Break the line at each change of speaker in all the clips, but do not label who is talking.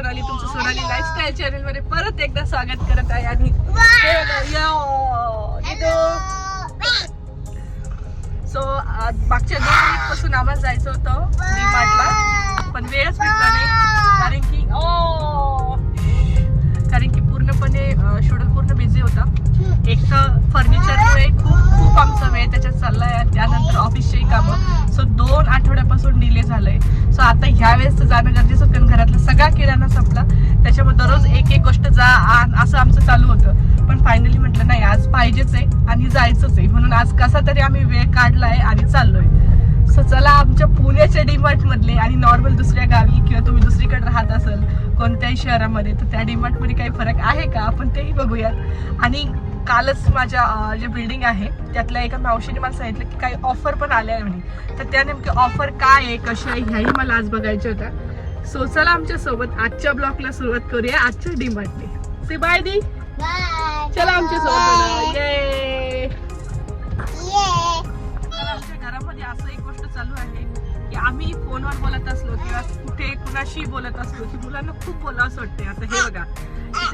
सोनाली तुमचं सोनाली लाईफस्टाईल चॅनलमध्ये परत एकदा स्वागत करत आहे आणि सो मागच्या दोन वीकपासून आम्हाला जायचं होतं. डीमार्टला पण वेळच भेटला नाही. कारण की ओ वेळ त्याच्यात चाललाय त्यानंतर ऑफिसचेही कामं. सो दोन आठवड्यापासून डिले झालंय. सो आता ह्या वेळेस जाणं गरजेचं होतं कारण घरातला सगळा किराणा संपला. त्याच्यामुळे दररोज एक एक गोष्ट जा असं आमचं चालू होतं. पण फायनली म्हटलं नाही आज पाहिजेच आहे आणि जायचंच आहे. म्हणून आज कसा तरी आम्ही वेळ काढलाय आणि चाललोय. सो चला आमच्या पुण्याच्या डीमार्ट मधले आणि नॉर्मल दुसऱ्या गावी किंवा तुम्ही दुसरीकडे राहत असाल कोणत्याही शहरामध्ये तर त्या डीमार्टमध्ये काही फरक आहे का? आपण तेही बघूयात. आणि कालच माझ्या जे बिल्डिंग आहे त्यातल्या एका मावशीने मला सांगितलं की काही ऑफर पण आल्या आहे म्हणे. तर त्या नेमके ऑफर काय आहे कशा आहे ह्याही मला आज बघायच्या होत्या. सो चला आमच्यासोबत आजच्या ब्लॉकला सुरुवात करूया आजच्या डीमार्टने से बाय दी चला आमच्यासोबत ये आमच्या घरामध्ये असं एक गोष्ट चालू आहे की आम्ही फोनवर बोलत असलो किंवा कुठे कुणाशी बोलत असलो की मुलांना खूप बोलावं असं वाटते आता हे. बघा.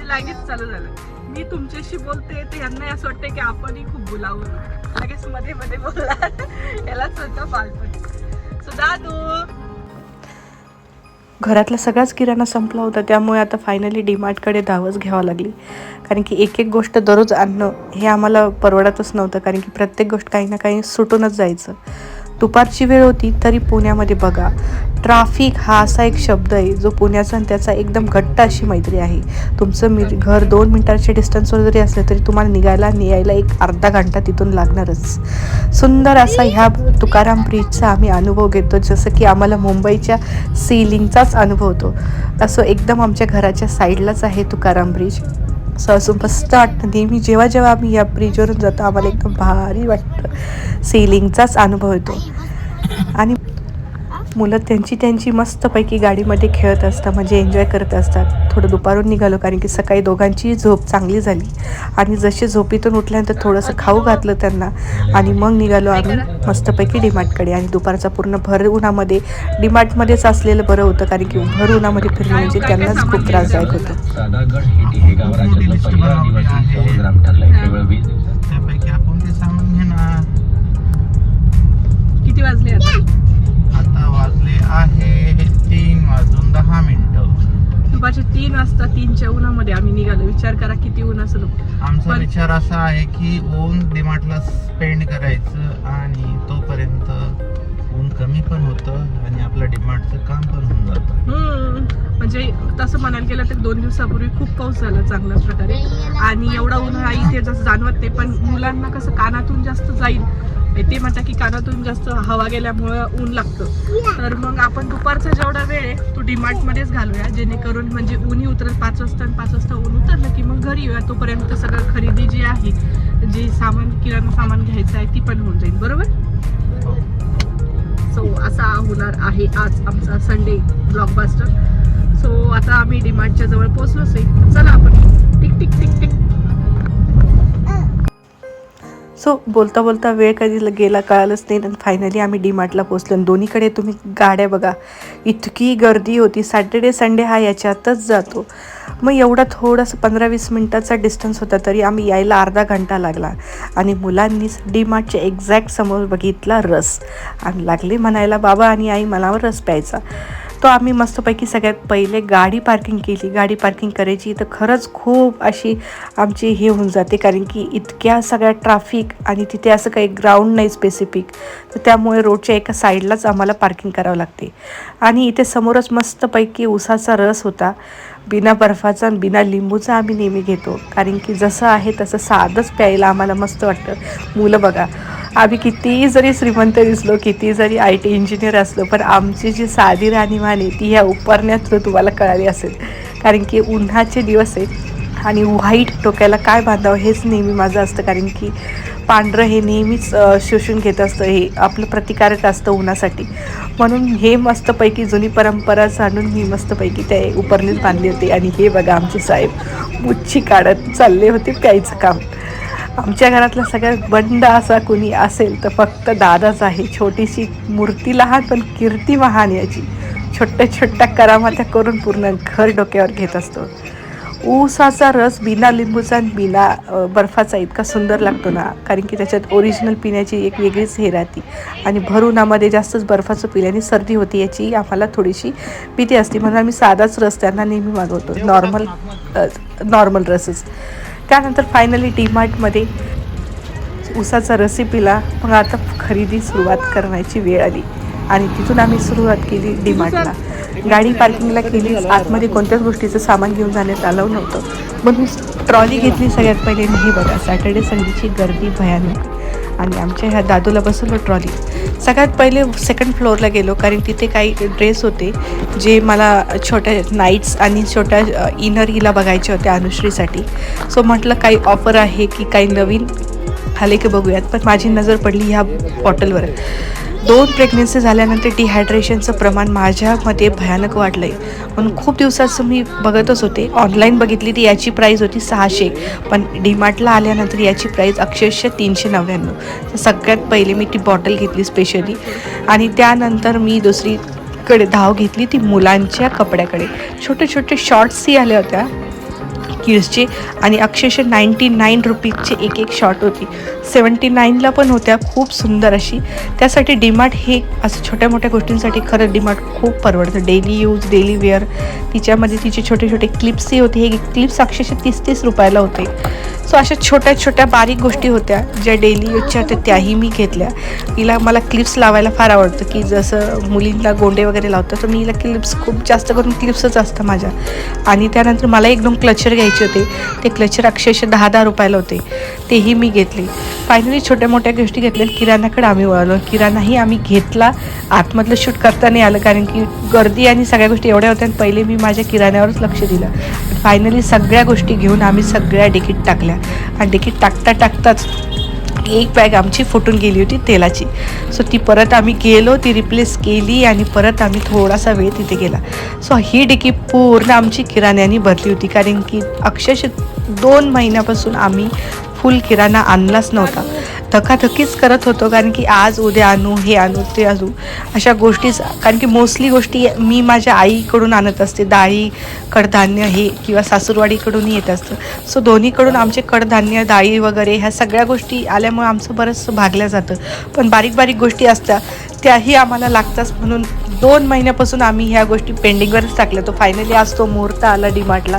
लगेच चालू झालं. मी तुमच्याशी बोलते तर यांना असं वाटतं की आपणही खूप बोलावं. लगेच मध्ये मध्ये बोलला यालाच होतं बालपण. सो दादू.
घरातला सगळाच किराणा संपला होता त्यामुळे आता फायनली डीमार्टकडे धावच घ्यावं लागली. कारण की एक एक गोष्ट दररोज आणणं हे आम्हाला परवडतच नव्हतं कारण की प्रत्येक गोष्ट काही ना काही सुटूनच जायचं. दुपारची वेळ होती तरी पुण्यामध्ये बघा. ट्राफिक हा असा एक शब्द आहे जो पुण्याचा आणि त्याचा एकदम घट्ट अशी मैत्री आहे. तुमचं मी घर दोन मिनिटाच्या डिस्टन्सवर जरी असलं तरी तुम्हाला निघायला आणि यायला एक अर्धा घंटा तिथून लागणारच. सुंदर असा ह्या तुकाराम ब्रिजचा आम्ही अनुभव घेतो जसं की आम्हाला मुंबईच्या सीलिंगचाच अनुभव होतो. असं एकदम आमच्या घराच्या साईडलाच आहे तुकाराम ब्रिज. सहसून मस्त वाटतं नेहमी जेव्हा जेव्हा आम्ही या ब्रिजवरून जातो आम्हाला एकदम भारी वाटतं. सेलिंगचाच अनुभव येतो. आणि मुलं त्यांची त्यांची मस्तपैकी गाडीमध्ये खेळत असतात म्हणजे एन्जॉय करत असतात. थोडं दुपारून निघालो कारण की सकाळी दोघांची झोप चांगली झाली. आणि जसे झोपीतून उठल्यानंतर थोडंसं खाऊ घातलं त्यांना आणि मग निघालो आम्ही मस्तपैकी डीमार्टकडे. आणि दुपारचा पूर्ण भर उन्हामध्ये डीमार्टमध्येच असलेलं बरं होतं कारण की भर उन्हामध्ये फिरणं म्हणजे त्यांनाच खूप त्रासदायक होतं.
हे
किती वाजले आता?
आहे तीन वाजून दहा मिनिटं.
दुपारचे तीन वाजता तीनच्या उन्हामध्ये आम्ही निघालो. विचार करा किती ऊन असेल.
आमचा
पण-
विचार असा आहे की ऊन डिमार्टला स्पेंड करायचं आणि तोपर्यंत ऊन कमी पण होतं आणि आपलं डिमार्टचं काम पण होऊन जातं.
हम्म. म्हणजे तसं म्हणायला गेलं तर दोन दिवसापूर्वी खूप पाऊस झाला चांगल्याच प्रकारे. आणि एवढा उन्हाळा इथे जसं जाणवत नाही पण मुलांना कसं कानातून जास्त जाईल. ते म्हणतात की कानातून जास्त हवा गेल्यामुळं ऊन लागतं. तर मग आपण दुपारचा जेवढा वेळ आहे तो डीमार्ट मध्येच घालूया जेणेकरून म्हणजे ऊनही उतरेल. पाच वाजता आणि पाच वाजता ऊन उतरलं की मग घरी येऊया. तोपर्यंत सगळं खरेदी जी आहे जी सामान किराणा सामान घ्यायचं आहे ती पण होऊन जाईल. बरोबर? सो असा होणार आहे आज आमचा संडे ब्लॉकबास्टर सो आता आम्ही डीमार्टच्या जवळ पोहोचलोच आहे. चला आपण tick tick tick tick.
So बोलता बोलता वेळ कधी गेला कळालंच नाही आणि फायनली आम्ही डीमार्टला पोचलो आणि दोन्हीकडे तुम्ही गाड्या बघा. इतकी गर्दी होती. सॅटर्डे संडे हा याच्यातच जातो. मग एवढा थोडासा पंधरा वीस मिनटाचा डिस्टन्स होता तरी आम्ही यायला अर्धा घंटा लागला. आणि मुलांनीच डीमार्टच्या एक्झॅक्ट समोर बघितला रस. आणि लागले म्हणायला बाबा आणि आई मला रस प्यायचा. तो आम्ही मस्तपैकी सगळ्यात पहिले गाडी पार्किंग केली. गाडी पार्किंग करायची. तर खरंच खूप अशी आमची हे होऊन जाते. कारण की इतक्या सगळ्या ट्राफिक आणि तिथे असं काही ग्राउंड नाही स्पेसिफिक तर त्यामुळे रोडच्या एका साईडलाच आम्हाला पार्किंग करावं लागते. आणि इथे समोरच मस्तपैकी उसाचा रस होता. बिना बर्फाचा आणि बिना लिंबूचा आम्ही नेहमी घेतो. कारण की जसं आहे तसं साधंच प्यायला आम्हाला मस्त वाटतं. मुलं बघा आम्ही कितीही जरी श्रीमंत दिसलो कितीही जरी आय टी इंजिनियर असलो पण आमची जी साधी राहणीमान आहे ती ह्या उपरण्यात तुम्हाला कळाली असेल. कारण की उन्हाचे दिवस आहेत आणि व्हाईट डोक्याला काय बांधावं हेच नेहमी माझं असतं. कारण की पांढरं हे नेहमीच शोषून घेत असतं. हे आपलं प्रतिकारक असतं उन्हासाठी. म्हणून हे मस्तपैकी जुनी परंपरा जाणून मी मस्तपैकी त्या उपरणीत बांधली होती. आणि हे बघा आमचे साहेब मुच्छी काढत चालले होते प्यायचं काम. आमच्या घरातला सगळ्यात बंड असा कुणी असेल तर फक्त दादाच आहे. छोटीशी मूर्ती लहान पण कीर्ती महान याची. छोट्या छोट्या करामात्या करून पूर्ण घर डोक्यावर घेत असतो. ऊसाचा रस बिना लिंबूचा आणि बिना बर्फाचा इतका सुंदर लागतो ना कारण की त्याच्यात ओरिजिनल पिण्याची एक वेगळीच हे राहते. आणि भर उन्हामध्ये जास्तच बर्फाचं पिल्याने सर्दी होती याची आम्हाला थोडीशी भीती असते. म्हणून आम्ही साधाच रस त्यांना नेहमी मागवतो. नॉर्मल नॉर्मल रसच. त्यानंतर फायनली डीमार्टमध्ये उसाचा रसी पिला. मग आता खरेदी सुरुवात करण्याची वेळ आली. आणि तिथून आम्ही सुरुवात केली डीमार्टला गाडी पार्किंगला केलीच आतमध्ये कोणत्याच गोष्टीचं सामान घेऊन जाण्यात आलं नव्हतं. मग मी ट्रॉली घेतली सगळ्यात पहिले. नाही बघा सॅटर्डे संडेची गर्दी भयानक. आणि आमच्या ह्या दादूला बसवलं ट्रॉली. सगळ्यात पहिले सेकंड फ्लोअरला गेलो कारण तिथे काही ड्रेस होते जे मला छोट्या नाईट्स आणि छोट्या इनर हिला बघायचे होते अनुश्रीसाठी. सो म्हटलं काही ऑफर आहे की काही नवीन? आले की बघूयात. पण माझी नजर पडली ह्या बॉटलवर दोन प्रेग्नन्सी झाल्यानंतर डिहायड्रेशनचं प्रमाण माझ्यामध्ये भयानक वाढलं आहे म्हणून खूप दिवसाचं मी बघतच होते. ऑनलाईन बघितली ती याची प्राईस होती सहाशे. पण डीमार्टला आल्यानंतर याची प्राईस अक्षरशः तीनशे नव्याण्णव. तर सगळ्यात पहिले मी ती बॉटल घेतली स्पेशली आणि त्यानंतर मी दुसरीकडे धाव घेतली ती मुलांच्या कपड्याकडे. छोटे छोटे शॉर्ट्सही आल्या होत्या. किड्सचे आणि अक्षरशः नाईंटी नाईन रुपीजचे एक एक शॉर्ट होती. सेवन्टी नाईनला पण होत्या खूप सुंदर अशी. त्यासाठी डीमार्ट हे असं छोट्या मोठ्या गोष्टींसाठी खरं डीमार्ट खूप परवडतं. डेली यूज डेली वेअर तिच्यामध्ये तिचे छोटे छोटे क्लिप्सही होते. हे क्लिप्स अक्षरशः तीस तीस रुपयाला होते. सो अशा छोट्या छोट्या बारीक गोष्टी होत्या ज्या डेली यूजच्या होत्या त्याही मी घेतल्या. तिला मला क्लिप्स लावायला फार आवडतं की जसं मुलींना गोंडे वगैरे लावतं तर मी हिला क्लिप्स खूप जास्त करून क्लिप्सच असतं माझ्या. आणि त्यानंतर मला एक दोन क्लचर घ्यायचे होते. ते क्लचर अक्षरशः दहा दहा रुपयाला होते. तेही मी घेतले. फायनली छोट्या मोठ्या गोष्टी घेतल्या किराणाकडे आम्ही वळलो. किराणाही आम्ही घेतला. आतमधलं शूट करता नाही आलं. कारण की गर्दी आणि सगळ्या गोष्टी एवढ्या होत्या आणि पहिले मी माझ्या किराण्यावरच लक्ष दिलं. फायनली सगळ्या गोष्टी घेऊन आम्ही सगळ्या डिकीट टाकल्या. आणि डिकीट टाकता टाकताच एक बॅग आमची फुटून गेली होती तेलाची. सो ती परत आम्ही गेलो ती रिप्लेस केली आणि परत आम्ही थोडासा वेळ तिथे गेला. सो ही डिकी पूर्ण आमची किराण्याने भरली होती. कारण की अक्षरशः दोन महिन्यापासून आम्ही फुल किराणा आणलाच नव्हता. धकाधकीच करत होतो कारण की आज उद्या आणू हे आणू ते आणू. अशा गोष्टीच कारण की मोस्टली गोष्टी मी माझ्या आईकडून आणत असते. डाळी कडधान्य हे किंवा सासूरवाडीकडूनही येत असतं. सो दोन्हीकडून आमचे कडधान्य डाळी वगैरे ह्या सगळ्या गोष्टी आल्यामुळे आमचं बरंचसं भागल्या जातं. पण बारीक बारीक गोष्टी असतात त्याही आम्हाला लागतात म्हणून दोन महिन्यापासून आम्ही ह्या गोष्टी पेंडिंगवरच टाकल्या. तो फायनली आज तो मुहूर्त आला डीमार्टला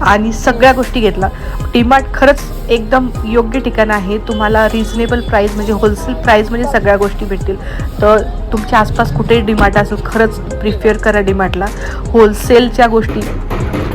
आणि सगळ्या गोष्टी घेतला. डीमार्ट खरंच एकदम योग्य ठिकाण आहे. तुम्हाला रिझनेबल प्राईज म्हणजे होलसेल प्राईजमध्ये म्हणजे सगळ्या गोष्टी भेटतील. तर तुमच्या आसपास कुठेही डीमार्ट असेल खरंच प्रिफेअर करा डीमार्टला होलसेलच्या गोष्टी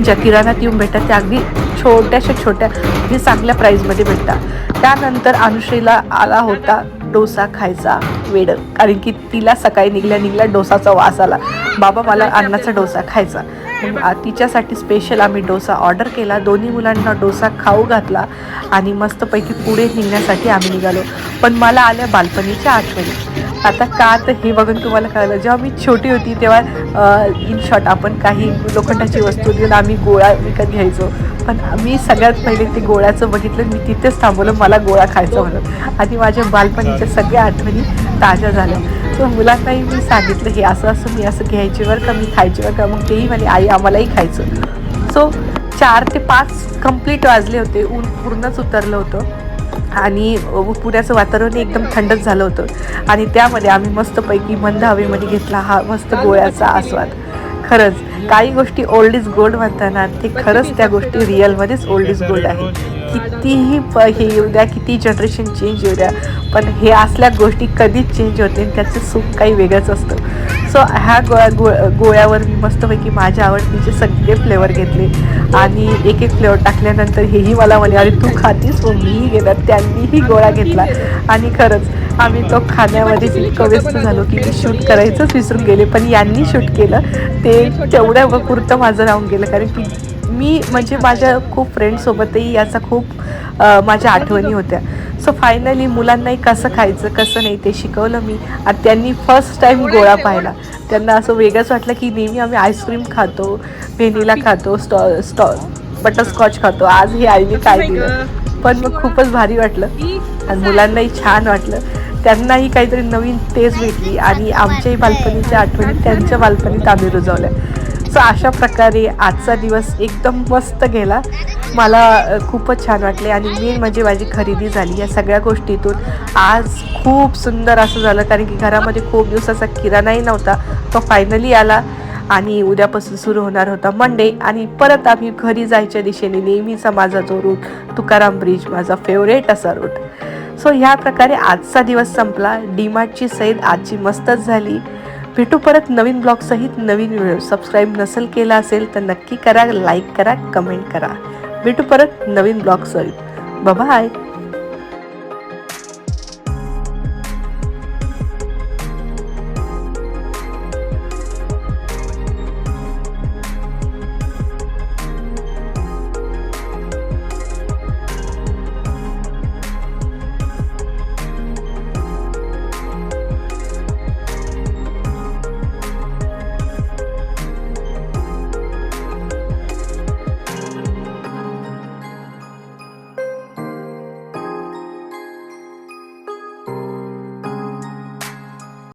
ज्या किराणात येऊन भेटतात त्या अगदी छोट्याशा छोट्या अगदी चांगल्या प्राईजमध्ये भेटतात. त्यानंतर अनुश्रीला आला होता डोसा खायचा वेड कारण की तिला सकाळी निघल्या निघल्या डोसाचा वास आला. बाबा मला अन्नाचा डोसा खायचा. तिच्यासाठी स्पेशल आम्ही डोसा ऑर्डर केला. दोन्ही मुलांना डोसा खाऊ घातला आणि मस्तपैकी पुढे निघण्यासाठी आम्ही निघालो. पण मला आल्या बालपणीच्या आठवणी. आता का तर हे बघून तुम्हाला कळलं. जेव्हा मी छोटी होती तेव्हा इन शॉर्ट आपण काही लोखंडाची वस्तू देऊन आम्ही गोळा विकत घ्यायचो. पण मी सगळ्यात पहिले ते गोळ्याचं बघितलं मी तिथेच थांबवलं. मला गोळा खायचं म्हणून. आणि माझ्या बालपणीच्या सगळ्या आठवणी ताज्या झाल्या. सो मुलांनाही मी सांगितलं हे असं असं मी असं घ्यायची बरं का मी खायची बरं का. मग तेही म्हणे आई आम्हालाही खायचं. सो चार ते पाच कंप्लीट वाजले होते ऊन पूर्णच उतरलं होतं. आणि पुण्याचं वातावरण एकदम थंडच झालं होतं. आणि त्यामध्ये आम्ही मस्तपैकी मंद हवेमध्ये घेतला हा मस्त गोळ्याचा आस्वाद. खरंच काही गोष्टी ओल्ड इज गोल्ड म्हणताना ते खरंच त्या गोष्टी रिअलमध्येच ओल्ड इज गोल्ड आहे कितीही प हे येऊ द्या किती जनरेशन चेंज येऊ द्या पण हे असल्या गोष्टी कधीच चेंज होते त्याचं सुख काही वेगळंच असतं. सो ह्या गोळ्या गो गोळ्यावर मी मस्तपैकी माझ्या आवडतीचे सगळे फ्लेवर घेतले. आणि एक एक फ्लेवर टाकल्यानंतर हेही मला म्हणे अरे तू खातीस? व मीही गेला त्यांनीही गोळा घेतला. आणि खरंच आम्ही तो खाण्यामध्ये इतकं व्यस्त झालो की मी शूट करायचंच विसरून गेले. पण यांनी शूट केलं. ते तेवढ्या पुरतं माझं राहून गेलं. कारण की मी म्हणजे माझ्या खूप फ्रेंडसोबतही याचा खूप माझ्या आठवणी होत्या. सो फायनली मुलांनाही कसं खायचं कसं नाही ते शिकवलं मी. आणि त्यांनी फर्स्ट टाईम गोळा पाहिला. त्यांना असं वेगळंच वाटलं की नेहमी आम्ही आईस्क्रीम खातो व्हेनिला खातो स्टॉ स्टॉ बटरस्कॉच खातो. आज हे आईने काय दिलं? पण मग खूपच भारी वाटलं. आणि मुलांनाही छान वाटलं. त्यांनाही काहीतरी नवीन तेज भेटली आणि आमच्याही बालपणीच्या आठवणी त्यांच्या बालपणीत आम्ही रुजवल्या. सो अशा प्रकारे आजचा दिवस एकदम मस्त गेला. मला खूपच छान वाटले आणि मेन म्हणजे माझी खरेदी झाली या सगळ्या गोष्टीतून. आज खूप सुंदर असं झालं कारण की घरामध्ये खूप दिवसाचा किराणाही नव्हता. तो फायनली आला आणि उद्यापासून सुरू होणार होता मंडे आणि परत आम्ही घरी जायच्या दिशेने नेहमीचा माझा जो रूट तुकाराम ब्रिज माझा फेवरेट असा रूट सो ह्या प्रकारे आजचा दिवस संपला. डीमार्टची सैल आजची मस्तच झाली. भेटू परत नवीन ब्लॉगसहित नवीन व्हिडिओ. सबस्क्राईब नसेल केला असेल तर नक्की करा लाईक करा कमेंट करा. भेटू परत नवीन ब्लॉगसहित बाय